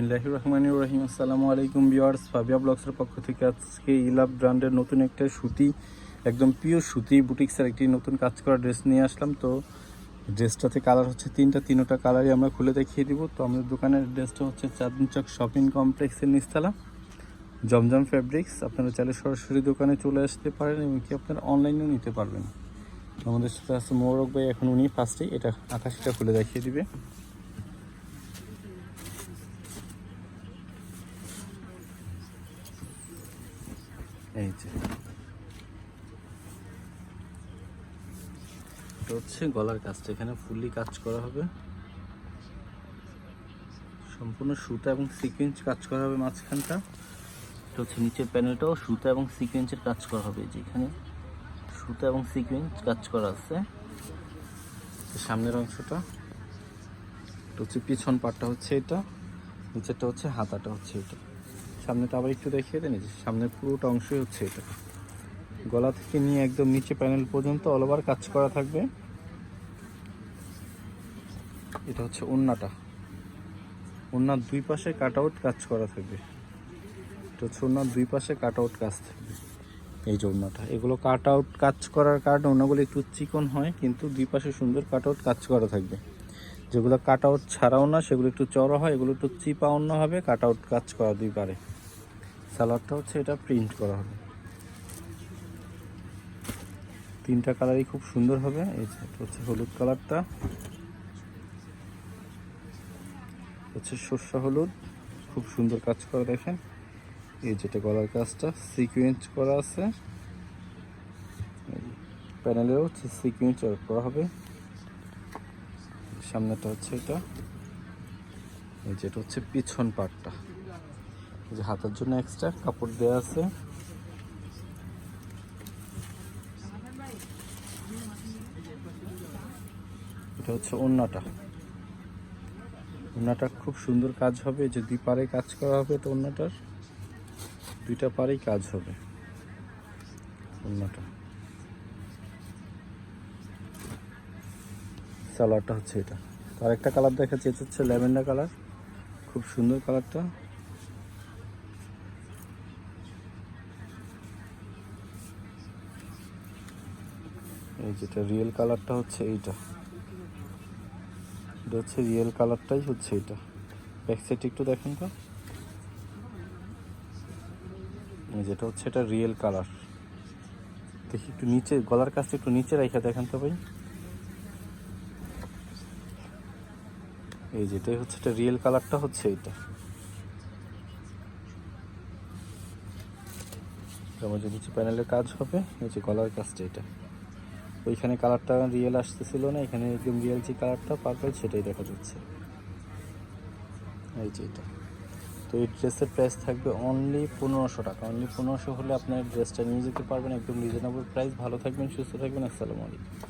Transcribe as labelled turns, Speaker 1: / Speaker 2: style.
Speaker 1: বিসমিল্লাহি রহমানির রহিম। আসসালামু আলাইকুম ভিউয়ার্স, ফাবিয়া ব্লগসের পক্ষ থেকে আজকে ইলাভ ব্র্যান্ডের নতুন একটা সুতি, একদম পিওর সুতি বুটিক্সের একটি নতুন কাজ করা ড্রেস নিয়ে আসলাম। তো ড্রেসটাতে কালার হচ্ছে তিনটা, তিনোটা কালারই আমরা খুলে দেখিয়ে দিব। তো আমাদের দোকানের ড্রেসটা হচ্ছে চাঁদনি চক শপিং কমপ্লেক্সের নিচতলা, জমজম ফ্যাব্রিক্স আপনারা চাইলে সরাসরি দোকানে চলে আসতে পারেন এবং কি আপনারা অনলাইনেও নিতে পারবেন। আমাদের সাথে আছে মোরক ভাই, এখন উনি ফার্স্টেই এটা আকাশিটা খুলে দেখিয়ে দিবে। এই যে। হচ্ছে গলার কাজটা। এখানে ফুললি কাজ করা হবে। সম্পূর্ণ সুতা এবং সিকোয়েন্স কাজ করা হবে মাঝখানটা। এটা হচ্ছে নিচের প্যানেলটাও সুতা এবং সিকোয়েন্সের কাজ করা হবে যেখানে সুতা এবং সিকোয়েন্স কাজ করা আছে। সামনের অংশটা। এটা হচ্ছে পিছন পাটটা হচ্ছে এটা। নিচেরটা হচ্ছে হাতাটা হচ্ছে এটা। সামনেটা আবার একটু দেখিয়ে দেন যে পুরোটা অংশই হচ্ছে এটা। গলা থেকে নিয়ে একদম নিচে প্যানেল পর্যন্ত অল ওভার কাজ করা থাকবে। এটা হচ্ছে ওন্নাটা ওন্নার দুই পাশে কাট আউট কাজ করা থাকবে। এটা হচ্ছে ওন্নার দুই পাশে কাট আউট কাজ থাকবে। এই যে ওন্নাটা এগুলো কাট আউট কাজ করার কারণে ওনাগুলো একটু চিকন হয়, কিন্তু দুই পাশে সুন্দর কাট আউট কাজ করা থাকবে। যেগুলো কাট আউট ছাড়াও না, সেগুলো একটু চড়া হয়, এগুলো একটু চিপা অন্য হবে কাট আউট কাজ করা দুই পারে। সালোয়ারটা হচ্ছে এটা প্রিন্ট করা হবে। তিনটা কালারই খুব সুন্দর হবে। এই হচ্ছে হলুদ কালারটা হচ্ছে শস্য হলুদ। খুব সুন্দর কাজ করা দেখেন। এই যেটা গলার কাজটা সিকুয়েন্স করা আছে। প্যানেলেও হচ্ছে সিকুয়েন্স করা হবে। সামনেটা হচ্ছে এটা। এই যেটা হচ্ছে পিছন পাটটা যে হাতের জন্য এক্সট্রা কাপড় দেওয়া আছে। এটা হচ্ছে ওন্নাটা। ওন্নাটা খুব সুন্দর কাজ হবে। যে দুই পারে কাজ করা হবে তো ওন্নাটার। দুইটা পারেই কাজ হবে ওন্নাটা। সালোয়ারটা হচ্ছে এটা। তো আরেকটা কালার দেখাচ্ছি, এটা হচ্ছে ল্যাভেন্ডার কালার খুব সুন্দর কালারটা এই যেটা রিয়েল কালারটা হচ্ছে এইটা। এটা হচ্ছে রিয়েল কালারটাই হচ্ছে এটা। ব্যাক সাইড একটু দেখেন তো। যেটা হচ্ছে এটা রিয়েল কালার দেখি একটু নিচে, গলার কাছটা একটু নিচে রেখে দেখেন তো ভাই। এই যেটাই হচ্ছে এটা রিয়েল কালারটা হচ্ছে এইটা আমার যে নিচে প্যানেলের কাজ হবে এই যে গলার কাজটা এটা। ওইখানে কালারটা রিয়েল আসতেছিল না, এখানে একদম রিয়েল যে কালারটা পার্পল সেটাই দেখা যাচ্ছে। এই যে এটা। তো এই ড্রেসের প্রাইস থাকবে অনলি পনেরোশো টাকা। অনলি পনেরোশো হলে আপনার ড্রেসটা নিয়ে যেতে পারবেন, একদম রিজনেবল প্রাইস ভালো থাকবেন, সুস্থ থাকবেন, আসসালামু আলাইকুম।